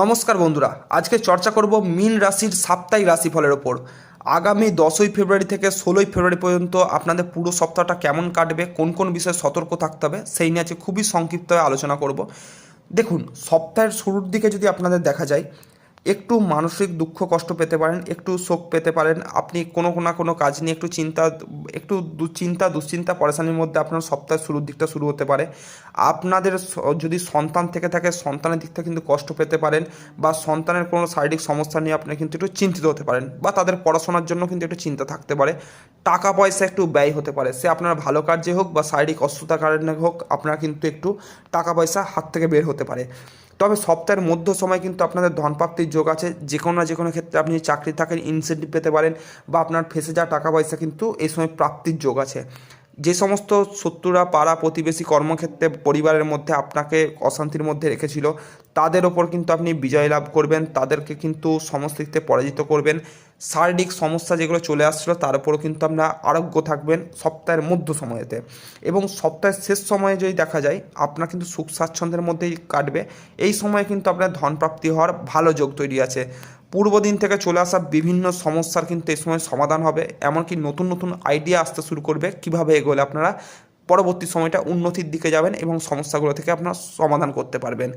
নমস্কার বন্ধুরা, আজকে চর্চা করব মিন রাশির সাপ্তাহিক রাশিফলের ওপর। আগামী দশই ফেব্রুয়ারি থেকে ষোলোই ফেব্রুয়ারি পর্যন্ত আপনাদের পুরো সপ্তাহটা কেমন কাটবে, কোন কোন বিষয়ে সতর্ক থাকতে হবে, সেই নিয়ে আজকে খুবই সংক্ষিপ্তভাবে আলোচনা করব। দেখুন, সপ্তাহের শুরুর দিকে যদি আপনাদের দেখা যায় একটু মানসিক দুঃখ কষ্ট পেতে পারেন, একটু শোক পেতে পারেন। আপনি কোনো না কোনো কাজ নিয়ে একটু চিন্তা, একটু দুশ্চিন্তা দুশ্চিন্তা, পরেশানির মধ্যে আপনার সপ্তাহের শুরুর দিকটা শুরু হতে পারে। আপনাদের যদি সন্তান থেকে থাকে, সন্তানের দিক থেকে কিন্তু কষ্ট পেতে পারেন বা সন্তানের কোনো শারীরিক সমস্যা নিয়ে আপনি কিন্তু একটু চিন্তিত হতে পারেন বা তাদের পড়াশোনার জন্য কিন্তু একটু চিন্তা থাকতে পারে। টাকা পয়সা একটু ব্যয় হতে পারে। সে আপনার ভালো কার্যে হোক বা শারীরিক অসুস্থতার কারণে হোক, আপনার কিন্তু একটু টাকা পয়সা হাত থেকে বের হতে পারে। তবে সপ্তাহের মধ্য সময় কিন্তু আপনাদের ধনপ্রাপ্তির যোগ আছে। যে কোনো না যে কোনো ক্ষেত্রে আপনি চাকরি থাকেন ইনসেন্টিভ পেতে পারেন বা আপনার ফেসে যাওয়া টাকা পয়সা কিন্তু এই সময় প্রাপ্তির যোগ আছে। যে সমস্ত শত্রুরা, পাড়া, প্রতিবেশী কর্মক্ষেত্রে, পরিবারের মধ্যে আপনাকে অশান্তির মধ্যে রেখেছিল, তাদের ওপর কিন্তু আপনি বিজয় লাভ করবেন, তাদেরকে কিন্তু সমস্ত দিক পরাজিত করবেন। শারীরিক সমস্যা যেগুলো চলে আসছিল, তার উপরও কিন্তু আপনারা আরোগ্য থাকবেন সপ্তাহের মধ্য সময়েতে। এবং সপ্তাহের শেষ সময়ে যদি দেখা যায়, আপনার কিন্তু সুখ স্বাচ্ছন্দ্যের মধ্যেই কাটবে। এই সময় কিন্তু আপনার ধন প্রাপ্তি হওয়ার ভালো যোগ তৈরি আছে। পূর্ব দিন থেকে চলে আসা বিভিন্ন সমস্যার কিন্তু এই সময় সমাধান হবে। এমনকি নতুন নতুন আইডিয়া আসতে শুরু করবে। কীভাবে এগোলে আপনারা? পরবর্তী সময়টা উন্নতির দিকে যাবেন এবং সমস্যাগুলো থেকে আপনার সমাধান করতে পারবেন।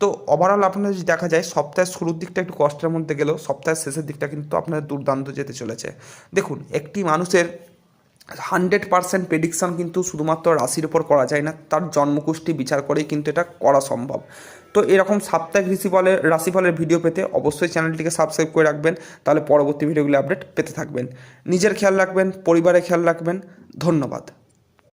তো ওভারঅল আপনার যদি দেখা যায়, সপ্তাহের শুরুর দিকটা একটু কষ্টের মধ্যে গেলেও সপ্তাহের শেষের দিকটা কিন্তু আপনার দুর্দান্ত যেতে চলেছে। দেখুন, একটি মানুষের হান্ড্রেড পার্সেন্ট প্রেডিকশন কিন্তু শুধুমাত্র রাশির উপর করা যায় না, তার জন্মকুষ্টি বিচার করেই কিন্তু এটা করা সম্ভব। তো এরকম সাপ্তাহিক ঋষিফলের রাশিফলের ভিডিও পেতে অবশ্যই চ্যানেলটিকে সাবস্ক্রাইব করে রাখবেন, তাহলে পরবর্তী ভিডিওগুলি আপডেট পেতে থাকবেন। নিজের খেয়াল রাখবেন, পরিবারের খেয়াল রাখবেন, ধন্যবাদ।